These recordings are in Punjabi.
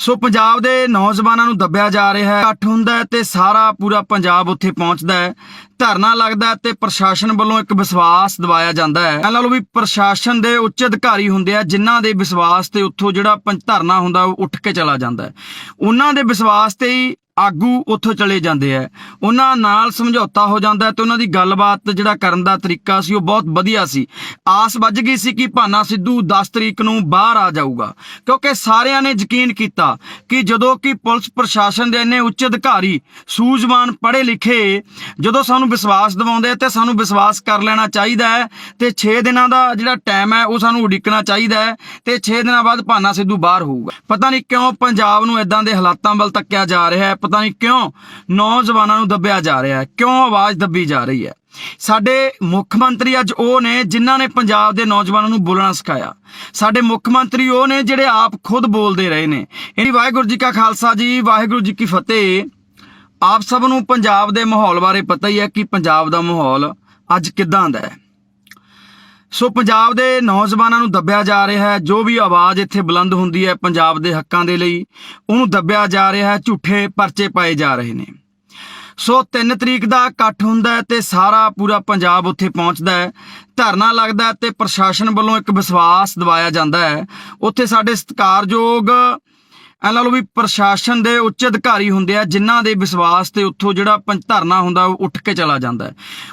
ਸੋ ਪੰਜਾਬ ਦੇ ਨੌਜਵਾਨਾਂ ਨੂੰ ਦੱਬਿਆ ਜਾ ਰਿਹਾ ਹੈ। ਇਕੱਠ ਹੁੰਦਾ ਹੈ ਤੇ ਸਾਰਾ ਪੂਰਾ ਪੰਜਾਬ ਉੱਥੇ ਪਹੁੰਚਦਾ ਹੈ। ਧਰਨਾ ਲੱਗਦਾ ਹੈ ਤੇ ਪ੍ਰਸ਼ਾਸਨ ਵੱਲੋਂ ਇੱਕ ਵਿਸ਼ਵਾਸ ਦਿਵਾਇਆ ਜਾਂਦਾ ਹੈ। ਇਹਨਾਂ ਲਓ ਵੀ ਪ੍ਰਸ਼ਾਸਨ ਦੇ ਉੱਚ ਅਧਿਕਾਰੀ ਹੁੰਦੇ ਆ, ਜਿਨ੍ਹਾਂ ਦੇ ਵਿਸ਼ਵਾਸ ਤੇ ਉੱਥੋਂ ਜਿਹੜਾ ਪੰਜ ਧਰਨਾ ਹੁੰਦਾ ਉਹ ਉੱਠ ਕੇ ਚਲਾ ਜਾਂਦਾ ਹੈ। ਉਹਨਾਂ ਦੇ ਵਿਸ਼ਵਾਸ ਤੇ ਹੀ ਆਗੂ ਉੱਥੋਂ ਚਲੇ ਜਾਂਦੇ ਆ। ਉਹਨਾਂ ਨਾਲ ਸਮਝੌਤਾ ਹੋ ਜਾਂਦਾ ਹੈ ਤੇ ਉਹਨਾਂ ਦੀ ਗੱਲਬਾਤ ਜਿਹੜਾ ਕਰਨ ਦਾ ਤਰੀਕਾ ਸੀ ਉਹ ਬਹੁਤ ਵਧੀਆ ਸੀ। ਆਸ ਵੱਜ ਗਈ ਸੀ ਕਿ ਭਾਨਾ ਸਿੱਧੂ 10 ਤਰੀਕ ਨੂੰ ਬਾਹਰ ਆ ਜਾਊਗਾ। ਕਿਉਂਕਿ ਸਾਰਿਆਂ ਨੇ ਯਕੀਨ ਕੀਤਾ ਕਿ ਜਦੋਂ ਕਿ ਪੁਲਿਸ ਪ੍ਰਸ਼ਾਸਨ ਦੇ ਇੰਨੇ ਉੱਚ ਅਧਿਕਾਰੀ, ਸੂਝਵਾਨ, ਪੜ੍ਹੇ ਲਿਖੇ, ਜਦੋਂ ਸਾਨੂੰ ਵਿਸ਼ਵਾਸ ਦਿਵਾਉਂਦੇ ਆ ਤੇ ਸਾਨੂੰ ਵਿਸ਼ਵਾਸ ਕਰ ਲੈਣਾ ਚਾਹੀਦਾ ਹੈ ਤੇ 6 ਦਿਨਾਂ ਦਾ ਜਿਹੜਾ ਟਾਈਮ ਹੈ ਉਹ ਸਾਨੂੰ ਉਡੀਕਣਾ ਚਾਹੀਦਾ ਹੈ ਤੇ 6 ਦਿਨਾਂ ਬਾਅਦ ਭਾਨਾ ਸਿੱਧੂ ਬਾਹਰ ਹੋਊਗਾ। ਪਤਾ ਨਹੀਂ ਕਿਉਂ ਪੰਜਾਬ ਨੂੰ ਇਦਾਂ ਦੇ ਹਾਲਾਤਾਂ ਵੱਲ ਤੱਕਿਆ ਜਾ ਰਿਹਾ ਹੈ, ਪਤਾ ਨਹੀਂ ਕਿਉਂ ਨੌਜਵਾਨਾਂ ਨੂੰ ਦੱਬਿਆ ਜਾ ਰਿਹਾ ਹੈ, ਕਿਉਂ ਆਵਾਜ਼ ਦੱਬੀ ਜਾ ਰਹੀ ਹੈ। ਸਾਡੇ ਮੁੱਖ ਮੰਤਰੀ ਅੱਜ ਉਹ ਨੇ ਜਿਨ੍ਹਾਂ ਨੇ ਪੰਜਾਬ ਦੇ ਨੌਜਵਾਨਾਂ ਨੂੰ ਬੋਲਣਾ ਸਿਖਾਇਆ। ਸਾਡੇ ਮੁੱਖ ਮੰਤਰੀ ਉਹ ਨੇ ਜਿਹੜੇ ਆਪ ਖੁਦ ਬੋਲਦੇ ਰਹੇ ਨੇ। ਇਹਦੀ ਵਾਹਿਗੁਰੂ ਜੀ ਕਾ ਖਾਲਸਾ ਜੀ, ਵਾਹਿਗੁਰੂ ਜੀ ਕੀ ਫਤਿਹ। ਆਪ ਸਭ ਨੂੰ ਪੰਜਾਬ ਦੇ ਮਾਹੌਲ ਬਾਰੇ ਪਤਾ ਹੀ ਹੈ ਕਿ ਪੰਜਾਬ ਦਾ ਮਾਹੌਲ ਅੱਜ ਕਿਦਾਂ ਦਾ ਹੈ। ਸੋ ਪੰਜਾਬ ਦੇ ਨੌਜਵਾਨਾਂ ਨੂੰ ਦੱਬਿਆ ਜਾ ਰਿਹਾ ਹੈ, ਜੋ ਵੀ ਆਵਾਜ਼ ਇੱਥੇ ਬੁਲੰਦ ਹੁੰਦੀ ਹੈ ਪੰਜਾਬ ਦੇ ਹੱਕਾਂ ਦੇ ਲਈ, ਉਹਨੂੰ ਦੱਬਿਆ ਜਾ ਰਿਹਾ ਹੈ, ਝੂਠੇ ਪਰਚੇ ਪਾਏ ਜਾ ਰਹੇ ਨੇ। ਸੋ 3 ਤਰੀਕ ਦਾ ਇਕੱਠ ਹੁੰਦਾ ਹੈ ਤੇ ਸਾਰਾ ਪੂਰਾ ਪੰਜਾਬ ਉੱਥੇ ਪਹੁੰਚਦਾ ਹੈ। ਧਰਨਾ ਲੱਗਦਾ ਹੈ ਤੇ ਪ੍ਰਸ਼ਾਸਨ ਵੱਲੋਂ ਇੱਕ ਵਿਸ਼ਵਾਸ ਦਿਵਾਇਆ ਜਾਂਦਾ ਹੈ। ਉੱਥੇ ਸਾਡੇ ਸਤਿਕਾਰਯੋਗ ਐ ਲਾ ਲਓ ਵੀ ਪ੍ਰਸ਼ਾਸਨ ਦੇ ਉੱਚ ਅਧਿਕਾਰੀ ਹੁੰਦੇ ਆ, ਜਿਨ੍ਹਾਂ ਦੇ ਵਿਸ਼ਵਾਸ ਤੇ ਉੱਥੋਂ ਜਿਹੜਾ ਪੰਜ ਧਰਨਾ ਹੁੰਦਾ, ਉਹ ਉੱਠ ਕੇ ਚਲਾ ਜਾਂਦਾ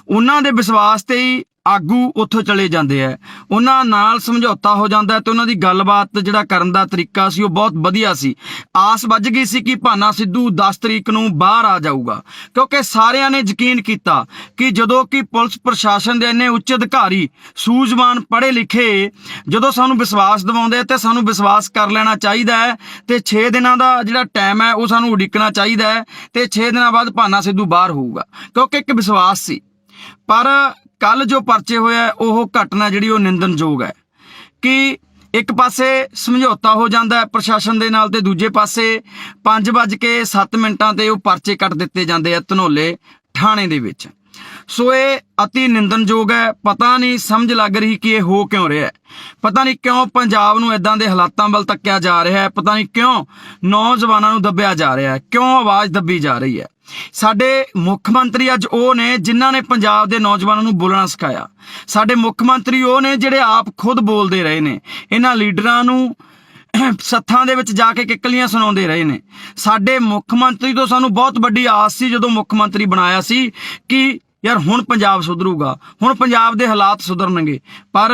ਉਹਨਾਂ ਦੇ ਵਿਸ਼ਵਾਸ ਤੇ ਹੀ ਆਗੂ ਉੱਥੋਂ ਚਲੇ ਜਾਂਦੇ ਆ। ਉਹਨਾਂ ਨਾਲ ਸਮਝੌਤਾ ਹੋ ਜਾਂਦਾ ਹੈ ਤੇ ਉਹਨਾਂ ਦੀ ਗੱਲਬਾਤ ਜਿਹੜਾ ਕਰਨ ਦਾ ਤਰੀਕਾ ਸੀ ਉਹ ਬਹੁਤ ਵਧੀਆ ਸੀ। ਆਸ ਵੱਜ ਗਈ ਸੀ ਕਿ ਭਾਨਾ ਸਿੱਧੂ 10 ਤਰੀਕ ਨੂੰ ਬਾਹਰ ਆ ਜਾਊਗਾ। ਕਿਉਂਕਿ ਸਾਰਿਆਂ ਨੇ ਯਕੀਨ ਕੀਤਾ ਕਿ ਜਦੋਂ ਕਿ ਪੁਲਿਸ ਪ੍ਰਸ਼ਾਸਨ ਦੇ ਇੰਨੇ ਉੱਚ ਅਧਿਕਾਰੀ ਸੂਝਵਾਨ ਪੜ੍ਹੇ ਲਿਖੇ ਜਦੋਂ ਸਾਨੂੰ ਵਿਸ਼ਵਾਸ ਦਿਵਾਉਂਦੇ ਆ ਤੇ ਸਾਨੂੰ ਵਿਸ਼ਵਾਸ ਕਰ ਲੈਣਾ ਚਾਹੀਦਾ ਹੈ ਤੇ 6 ਦਿਨਾਂ ਦਾ ਜਿਹੜਾ ਟਾਈਮ ਹੈ ਉਹ ਸਾਨੂੰ ਉਡੀਕਣਾ ਚਾਹੀਦਾ ਹੈ ਤੇ 6 ਦਿਨਾਂ ਬਾਅਦ ਭਾਨਾ ਸਿੱਧੂ ਬਾਹਰ ਹੋਊਗਾ। ਕਿਉਂਕਿ ਇੱਕ ਵਿਸ਼ਵਾਸ ਸੀ। ਪਰ ਕੱਲ ਜੋ ਪਰਚੇ ਹੋਇਆ ਹੈ, ਉਹ ਘਟਨਾ ਜਿਹੜੀ ਉਹ ਨਿੰਦਨਯੋਗ ਹੈ। ਕਿ ਇੱਕ ਪਾਸੇ ਸਮਝੌਤਾ ਹੋ ਜਾਂਦਾ ਹੈ ਪ੍ਰਸ਼ਾਸਨ ਦੇ ਨਾਲ ਤੇ ਦੂਜੇ ਪਾਸੇ 5:07 ਮਿੰਟਾਂ ਤੇ ਉਹ ਪਰਚੇ ਕੱਟ ਦਿੱਤੇ ਜਾਂਦੇ ਆ ਧਨੋਲੇ ਥਾਣੇ ਦੇ ਵਿੱਚ। ਸੋ ਇਹ ਅਤੀ ਨਿੰਦਨਯੋਗ ਹੈ। ਪਤਾ ਨਹੀਂ ਸਮਝ ਲੱਗ ਰਹੀ ਕਿ ਇਹ ਹੋ ਕਿਉਂ ਰਿਹਾ ਹੈ। ਪਤਾ ਨਹੀਂ ਕਿਉਂ ਪੰਜਾਬ ਨੂੰ ਇਦਾਂ ਦੇ ਹਾਲਾਤਾਂ ਵੱਲ ਤੱਕਿਆ ਜਾ ਰਿਹਾ ਹੈ। ਪਤਾ ਨਹੀਂ ਕਿਉਂ ਨੌਜਵਾਨਾਂ ਨੂੰ ਦੱਬਿਆ ਜਾ ਰਿਹਾ ਹੈ। ਕਿਉਂ ਆਵਾਜ਼ ਦੱਬੀ ਜਾ ਰਹੀ ਹੈ। ਸਾਡੇ ਮੁੱਖ ਮੰਤਰੀ ਅੱਜ ਉਹ ਨੇ ਜਿਨ੍ਹਾਂ ਨੇ ਪੰਜਾਬ ਦੇ ਨੌਜਵਾਨਾਂ ਨੂੰ ਬੋਲਣਾ ਸਿਖਾਇਆ। ਸਾਡੇ ਮੁੱਖ ਮੰਤਰੀ ਉਹ ਨੇ ਜਿਹੜੇ ਆਪ ਖੁਦ ਬੋਲਦੇ ਰਹੇ ਨੇ। ਇਹਨਾਂ ਲੀਡਰਾਂ ਨੂੰ ਸੱਥਾਂ ਦੇ ਵਿੱਚ ਜਾ ਕੇ ਕਿੱਕਲੀਆਂ ਸੁਣਾਉਂਦੇ ਰਹੇ ਨੇ। ਸਾਡੇ ਮੁੱਖ ਮੰਤਰੀ ਤੋਂ ਸਾਨੂੰ ਬਹੁਤ ਵੱਡੀ ਆਸ ਸੀ ਜਦੋਂ ਮੁੱਖ ਮੰਤਰੀ ਬਣਾਇਆ ਸੀ ਕਿ ਯਾਰ ਹੁਣ ਪੰਜਾਬ ਸੁਧਰੂਗਾ, ਹੁਣ ਪੰਜਾਬ ਦੇ ਹਾਲਾਤ ਸੁਧਰਨਗੇ। ਪਰ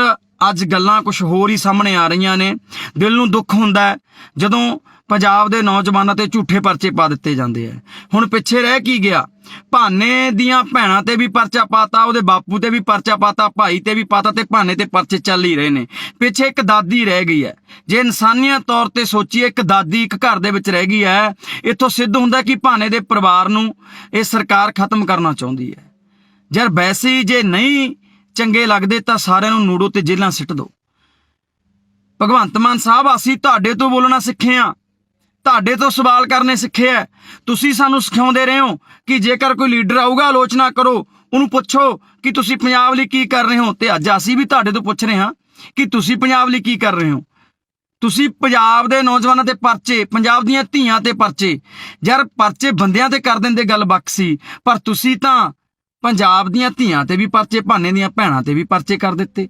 ਅੱਜ ਗੱਲਾਂ ਕੁਝ ਹੋਰ ਹੀ ਸਾਹਮਣੇ ਆ ਰਹੀਆਂ ਨੇ। ਦਿਲ ਨੂੰ ਦੁੱਖ ਹੁੰਦਾ ਜਦੋਂ ਪੰਜਾਬ ਦੇ ਨੌਜਵਾਨਾਂ ਤੇ ਝੂਠੇ ਪਰਚੇ ਪਾ ਦਿੱਤੇ ਜਾਂਦੇ ਆ। ਹੁਣ ਪਿੱਛੇ ਰਹਿ ਕੀ ਗਿਆ? ਭਾਨੇ ਦੀਆਂ ਭੈਣਾਂ ਤੇ ਵੀ ਪਰਚਾ ਪਾਤਾ, ਉਹਦੇ ਬਾਪੂ ਤੇ ਵੀ ਪਰਚਾ ਪਾਤਾ, ਭਾਈ ਤੇ ਵੀ ਪਾਤਾ ਤੇ ਭਾਨੇ ਤੇ ਪਰਚੇ ਚੱਲ ਹੀ ਰਹੇ ਨੇ। ਪਿੱਛੇ ਇੱਕ ਦਾਦੀ ਰਹਿ ਗਈ ਹੈ। ਜੇ ਇਨਸਾਨੀਅਤ ਤੌਰ ਤੇ ਸੋਚੀਏ, ਇੱਕ ਦਾਦੀ ਇੱਕ ਘਰ ਦੇ ਵਿੱਚ ਰਹਿ ਗਈ ਹੈ, ਇੱਥੋਂ ਸਿੱਧ ਹੁੰਦਾ ਕਿ ਭਾਨੇ ਦੇ ਪਰਿਵਾਰ ਨੂੰ ਇਹ ਸਰਕਾਰ ਖਤਮ ਕਰਨਾ ਚਾਹੁੰਦੀ ਹੈ। ਯਾਰ ਵੈਸੇ ਜੇ ਨਹੀਂ ਚੰਗੇ ਲੱਗਦੇ ਤਾਂ ਸਾਰਿਆਂ ਨੂੰ ਨੂੜੋ ਤੇ ਜੇਲ੍ਹਾਂ ਸਿੱਟ ਦਿਓ। ਭਗਵੰਤ ਮਾਨ ਸਾਹਿਬ, ਅਸੀਂ ਤੁਹਾਡੇ ਤੋਂ ਬੋਲਣਾ ਸਿੱਖੇ ਆ ਤੁਹਾਡੇ ਤੋਂ ਸਵਾਲ ਕਰਨੇ ਸਿੱਖੇ ਆ। ਤੁਸੀਂ ਸਾਨੂੰ ਸਿਖਾਉਂਦੇ ਰਹੇ ਹੋ ਕਿ ਜੇਕਰ ਕੋਈ ਲੀਡਰ ਆਊਗਾ, ਆਲੋਚਨਾ ਕਰੋ, ਉਹਨੂੰ ਪੁੱਛੋ ਕਿ ਤੁਸੀਂ ਪੰਜਾਬ ਲਈ ਕੀ ਕਰ ਰਹੇ ਹੋ। ਤੇ ਅੱਜ ਅਸੀਂ ਵੀ ਤੁਹਾਡੇ ਤੋਂ ਪੁੱਛ ਰਹੇ ਹਾਂ ਕਿ ਤੁਸੀਂ ਪੰਜਾਬ ਲਈ ਕੀ ਕਰ ਰਹੇ ਹੋ। ਤੁਸੀਂ ਪੰਜਾਬ ਦੇ ਨੌਜਵਾਨਾਂ ਤੇ ਪਰਚੇ, ਪੰਜਾਬ ਦੀਆਂ ਧੀਆਂ ਤੇ ਪਰਚੇ, ਯਾਰ ਪਰਚੇ ਬੰਦਿਆਂ ਤੇ ਕਰ ਦਿੰਦੇ ਗੱਲ ਬਖਸੀ ਪਰ ਤੁਸੀਂ ਤਾਂ ਪੰਜਾਬ ਦੀਆਂ ਧੀਆਂ ਤੇ ਵੀ ਪਰਚੇ, ਭਾਨੇ ਦੀਆਂ ਭੈਣਾਂ ਤੇ ਵੀ ਪਰਚੇ ਕਰ ਦਿੱਤੇ।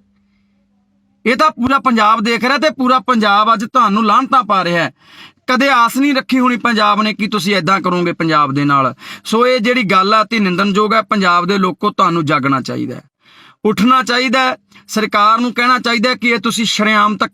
ਇਹ ਤਾਂ ਪੂਰਾ ਪੰਜਾਬ ਦੇਖ ਰਿਹਾ ਤੇ ਪੂਰਾ ਪੰਜਾਬ ਅੱਜ ਤੁਹਾਨੂੰ ਲਾਹਨਤਾਂ ਪਾ ਰਿਹਾ ਕਦੇ ਆਸ ਨਹੀਂ ਰੱਖੀ ਹੋਣੀ ਪੰਜਾਬ ਨੇ ਕਿ ਤੁਸੀਂ ਐਦਾਂ ਕਰੋਗੇ ਪੰਜਾਬ ਦੇ ਨਾਲ। ਸੋ ਇਹ ਜਿਹੜੀ ਗੱਲ ਆ ਤੇ ਨਿੰਦਨਯੋਗ ਹੈ ਪੰਜਾਬ ਦੇ ਲੋਕੋ ਤੁਹਾਨੂੰ ਜਾਗਣਾ ਚਾਹੀਦਾ ਹੈ। ਉੱਠਣਾ ਚਾਹੀਦਾ ਸਰਕਾਰ ਨੂੰ ਕਹਿਣਾ ਚਾਹੀਦਾ ਕਿ ਇਹ ਤੁਸੀਂ ਸ਼ਰੇਆਮ ਧੱਕਾ